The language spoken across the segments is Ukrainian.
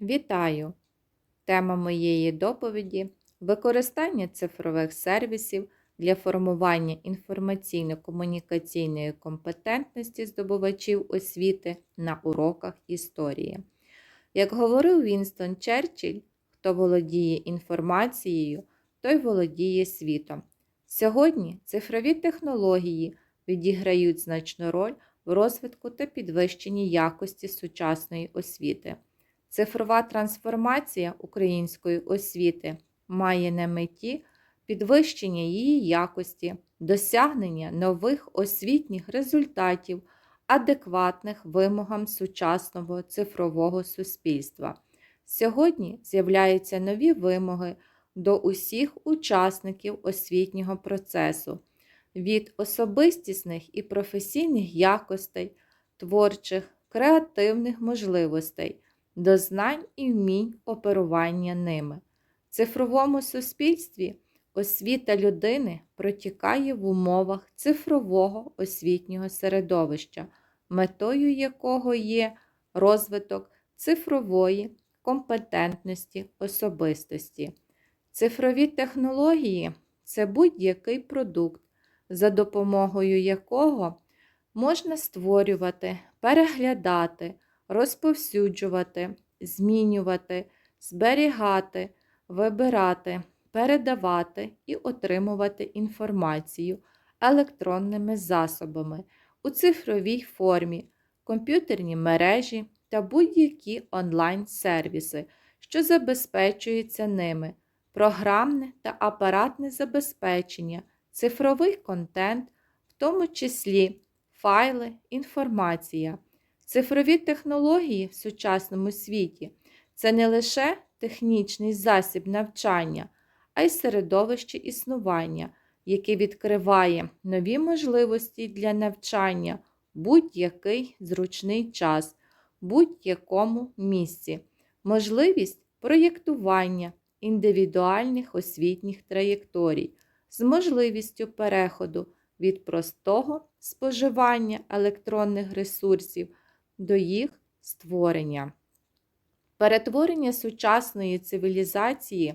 Вітаю! Тема моєї доповіді використання цифрових сервісів для формування інформаційно-комунікаційної компетентності здобувачів освіти на уроках історії. Як говорив Вінстон Черчилль, хто володіє інформацією, той володіє світом. Сьогодні цифрові технології відіграють значну роль в розвитку та підвищенні якості сучасної освіти. Цифрова трансформація української освіти має на меті підвищення її якості, досягнення нових освітніх результатів, адекватних вимогам сучасного цифрового суспільства. Сьогодні з'являються нові вимоги до усіх учасників освітнього процесу від особистісних і професійних якостей, творчих, креативних можливостей до знань і вмінь оперування ними. В цифровому суспільстві освіта людини протікає в умовах цифрового освітнього середовища, метою якого є розвиток цифрової компетентності особистості. Цифрові технології це будь-який продукт, за допомогою якого можна створювати, переглядати, розповсюджувати, змінювати, зберігати, вибирати, передавати і отримувати інформацію електронними засобами у цифровій формі, комп'ютерні мережі та будь-які онлайн-сервіси, що забезпечуються ними, програмне та апаратне забезпечення, цифровий контент, в тому числі файли, інформація. Цифрові технології в сучасному світі це не лише технічний засіб навчання, а й середовище існування, яке відкриває нові можливості для навчання будь-який зручний час, будь-якому місці, можливість проєктування індивідуальних освітніх траєкторій з можливістю переходу від простого споживання електронних ресурсів до їх створення. Перетворення сучасної цивілізації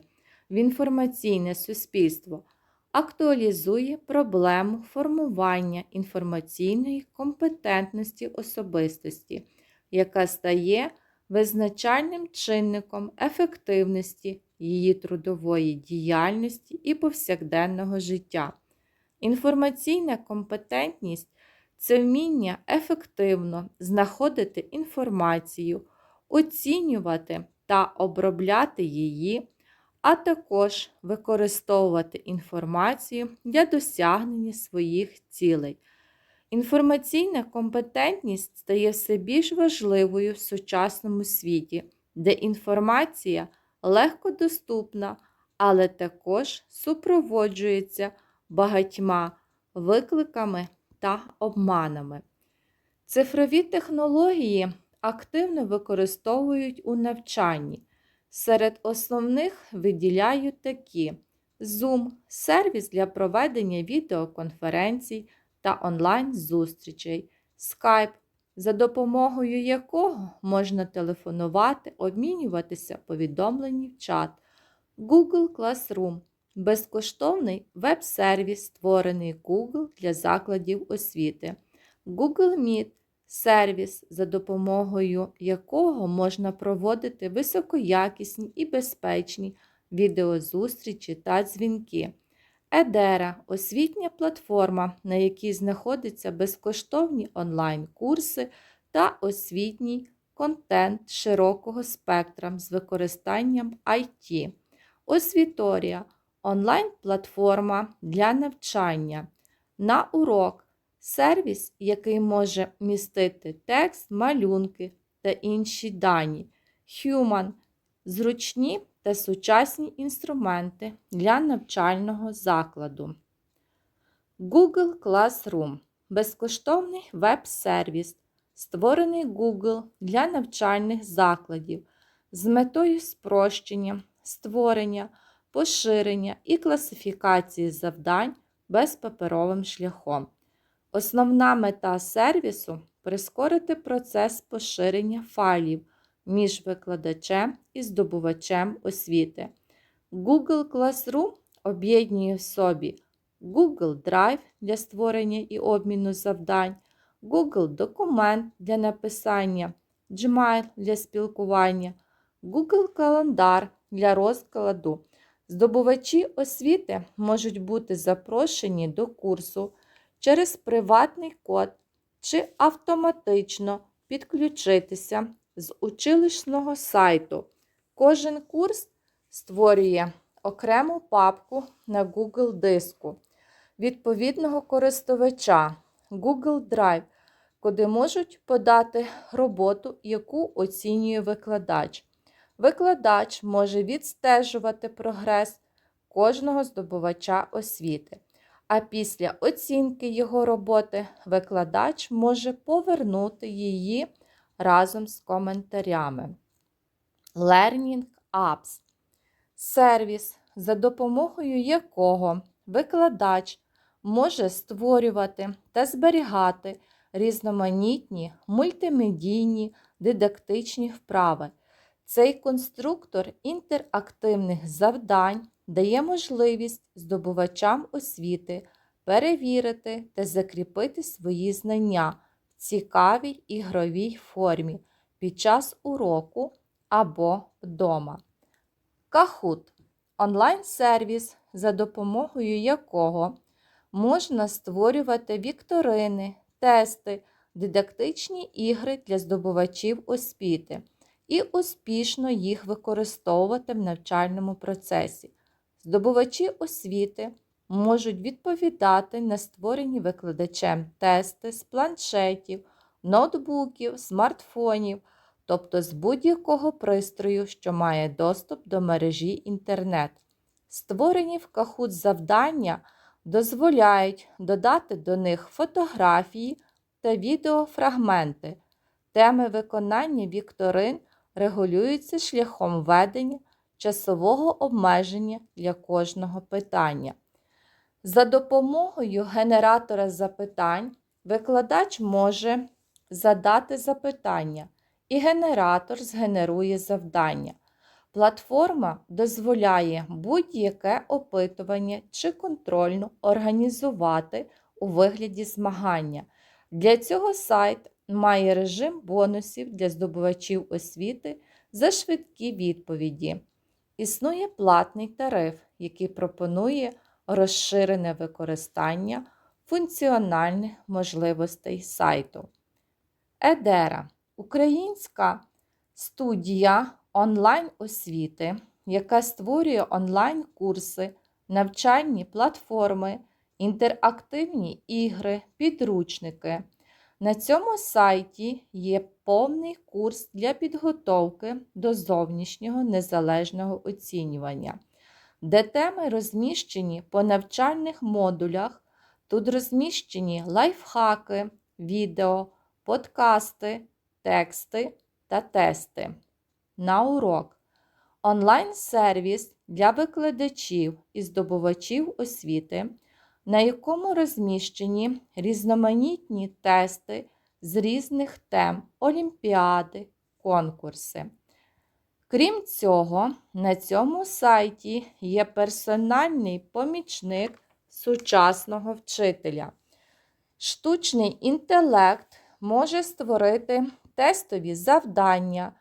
в інформаційне суспільство актуалізує проблему формування інформаційної компетентності особистості, яка стає визначальним чинником ефективності її трудової діяльності і повсякденного життя. Інформаційна компетентність це вміння ефективно знаходити інформацію, оцінювати та обробляти її, а також використовувати інформацію для досягнення своїх цілей. Інформаційна компетентність стає все більш важливою в сучасному світі, де інформація легко доступна, але також супроводжується багатьма викликами та обманами. Цифрові технології активно використовують у навчанні. Серед основних виділяють такі: Zoom сервіс для проведення відеоконференцій та онлайн-зустрічей, Skype, за допомогою якого можна телефонувати, обмінюватися повідомлені в чат, Google Classroom безкоштовний веб-сервіс, створений Google для закладів освіти, Google Meet сервіс, за допомогою якого можна проводити високоякісні і безпечні відеозустрічі та дзвінки. Едера освітня платформа, на якій знаходяться безкоштовні онлайн-курси та освітній контент широкого спектра з використанням IT. Освіторія онлайн-платформа для навчання. На урок сервіс, який може містити текст, малюнки та інші дані. Human зручні та сучасні інструменти для навчального закладу. Google Classroom безкоштовний веб-сервіс, створений Google для навчальних закладів з метою спрощення, створення, поширення і класифікації завдань безпаперовим шляхом. Основна мета сервісу прискорити процес поширення файлів між викладачем і здобувачем освіти. Google Classroom об'єднує в собі Google Drive для створення і обміну завдань, Google Документ для написання, Gmail для спілкування, Google Календар для розкладу. Здобувачі освіти можуть бути запрошені до курсу через приватний код чи автоматично підключитися з училищного сайту. Кожен курс створює окрему папку на Google диску відповідного користувача Google Drive, куди можуть подати роботу, яку оцінює викладач. Викладач може відстежувати прогрес кожного здобувача освіти. А після оцінки його роботи викладач може повернути її разом з коментарями. Learning Apps сервіс, за допомогою якого викладач може створювати та зберігати різноманітні мультимедійні дидактичні вправи. Цей конструктор інтерактивних завдань дає можливість здобувачам освіти перевірити та закріпити свої знання в цікавій ігровій формі під час уроку або вдома. Kahoot – онлайн-сервіс, за допомогою якого можна створювати вікторини, тести, дидактичні ігри для здобувачів освіти і успішно їх використовувати в навчальному процесі. Здобувачі освіти можуть відповідати на створені викладачем тести з планшетів, ноутбуків, смартфонів, тобто з будь-якого пристрою, що має доступ до мережі інтернет. Створені в Kahoot завдання дозволяють додати до них фотографії та відеофрагменти. Теми виконання вікторин регулюються шляхом введення часового обмеження для кожного питання. За допомогою генератора запитань викладач може задати запитання, і генератор згенерує завдання. Платформа дозволяє будь-яке опитування чи контрольну організувати у вигляді змагання. Для цього сайт має режим бонусів для здобувачів освіти за швидкі відповіді. Існує платний тариф, який пропонує розширене використання функціональних можливостей сайту. Едера українська студія онлайн-освіти, яка створює онлайн-курси, навчальні платформи, інтерактивні ігри, підручники. На цьому сайті є повний курс для підготовки до зовнішнього незалежного оцінювання, де теми розміщені по навчальних модулях. Тут розміщені лайфхаки, відео, подкасти, тексти та тести. На урок. Онлайн-сервіс для викладачів і здобувачів освіти на якому розміщені різноманітні тести з різних тем олімпіади, конкурси. Крім цього, на цьому сайті є персональний помічник сучасного вчителя. Штучний інтелект може створити тестові завдання,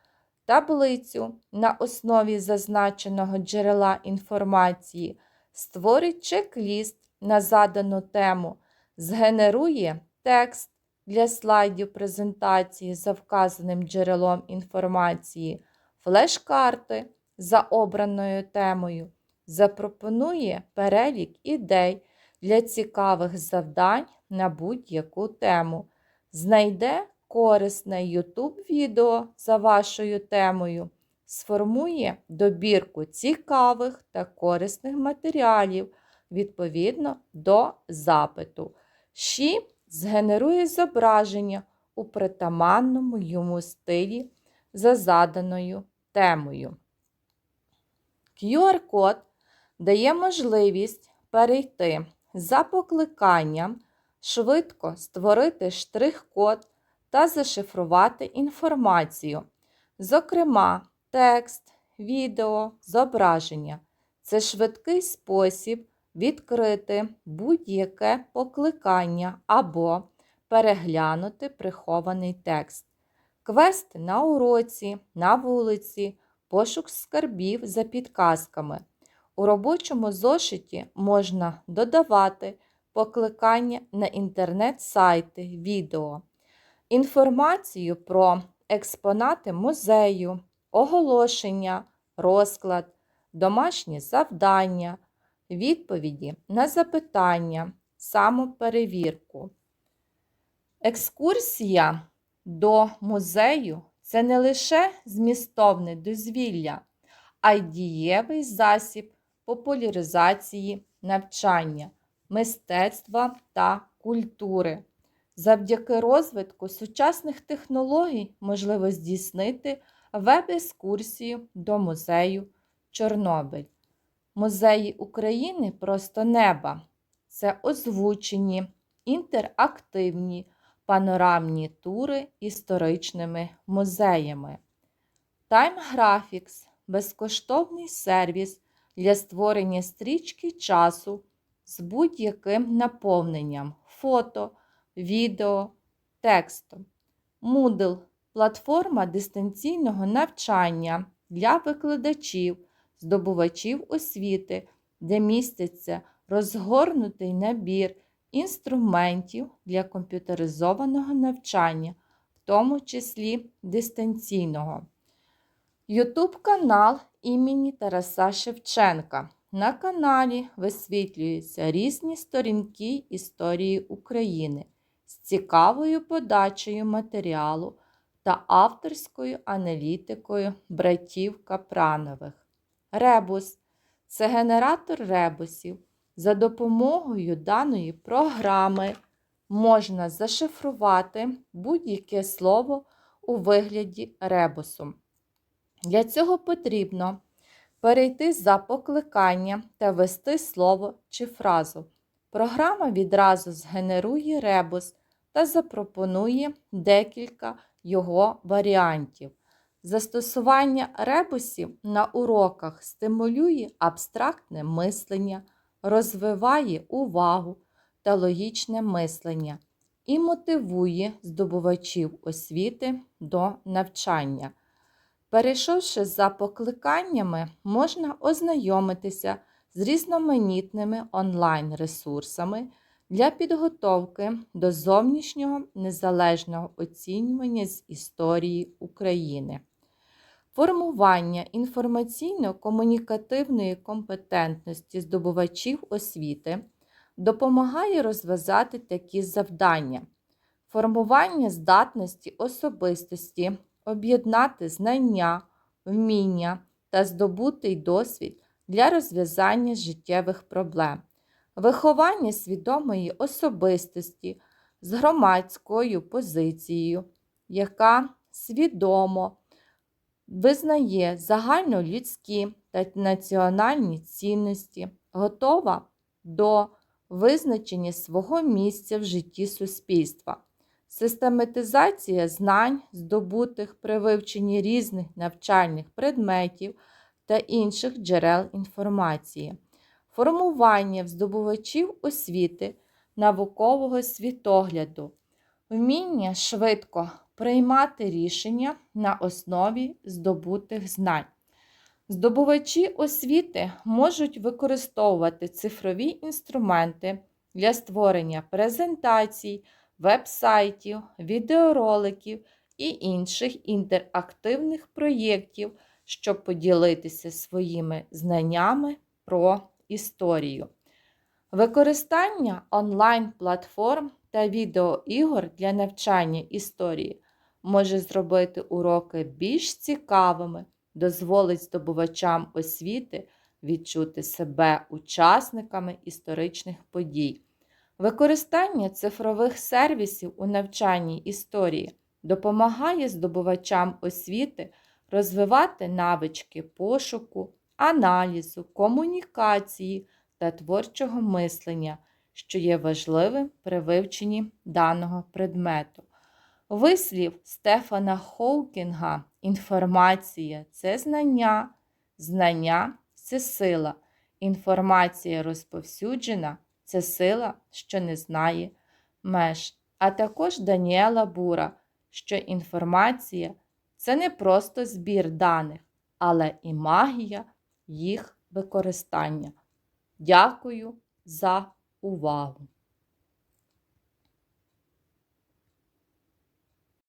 таблицю на основі зазначеного джерела інформації, створить чек-ліст на задану тему, згенерує текст для слайдів презентації за вказаним джерелом інформації, флеш-карти за обраною темою, запропонує перелік ідей для цікавих завдань на будь-яку тему, знайде корисне YouTube відео за вашою темою, сформує добірку цікавих та корисних матеріалів відповідно до запиту. Ші згенерує зображення у притаманному йому стилі за заданою темою. QR-код дає можливість перейти за покликанням, швидко створити штрих-код та зашифрувати інформацію. Зокрема, текст, відео, зображення це швидкий спосіб відкрити будь-яке покликання або переглянути прихований текст. Квести на уроці, на вулиці, пошук скарбів за підказками. У робочому зошиті можна додавати покликання на інтернет-сайти, відео, інформацію про експонати музею, оголошення, розклад, домашні завдання, відповіді на запитання, самоперевірку. Екскурсія до музею це не лише змістовне дозвілля, а й дієвий засіб популяризації навчання, мистецтва та культури. Завдяки розвитку сучасних технологій можливо здійснити веб-екскурсію до музею Чорнобиль. Музеї України просто неба це озвучені, інтерактивні панорамні тури історичними музеями. Time Graphics – безкоштовний сервіс для створення стрічки часу з будь-яким наповненням фото, відео, текстом. Moodle – платформа дистанційного навчання для викладачів, здобувачів освіти, де міститься розгорнутий набір інструментів для комп'ютеризованого навчання, в тому числі дистанційного. YouTube канал імені Тараса Шевченка. На каналі висвітлюються різні сторінки історії України з цікавою подачею матеріалу та авторською аналітикою братів Капранових. Ребус це генератор ребусів. За допомогою даної програми можна зашифрувати будь-яке слово у вигляді ребусу. Для цього потрібно перейти за покликання та ввести слово чи фразу. Програма відразу згенерує ребус та запропонує декілька його варіантів. Застосування ребусів на уроках стимулює абстрактне мислення, розвиває увагу та логічне мислення і мотивує здобувачів освіти до навчання. Перейшовши за покликаннями, можна ознайомитися з різноманітними онлайн-ресурсами для підготовки до зовнішнього незалежного оцінювання з історії України. Формування інформаційно-комунікативної компетентності здобувачів освіти допомагає розв'язати такі завдання: формування здатності особистості, об'єднати знання, вміння та здобутий досвід для розв'язання життєвих проблем, виховання свідомої особистості з громадською позицією, яка свідомо визнає загальнолюдські та національні цінності, готова до визначення свого місця в житті суспільства. Систематизація знань, здобутих при вивченні різних навчальних предметів та інших джерел інформації, формування в здобувачів освіти, наукового світогляду, вміння швидко приймати рішення на основі здобутих знань. Здобувачі освіти можуть використовувати цифрові інструменти для створення презентацій, веб-сайтів, відеороликів і інших інтерактивних проєктів, щоб поділитися своїми знаннями про історію. Використання онлайн-платформ та відеоігор для навчання історії може зробити уроки більш цікавими, дозволить здобувачам освіти відчути себе учасниками історичних подій. Використання цифрових сервісів у навчанні історії допомагає здобувачам освіти розвивати навички пошуку, аналізу, комунікації та творчого мислення, що є важливим при вивченні даного предмету. Вислів Стефана Хоукінга інформація це знання, знання це сила. Інформація розповсюджена це сила, що не знає меж. А також Даніела Бура, що інформація це не просто збір даних, але і магія їх використання. Дякую за увагу!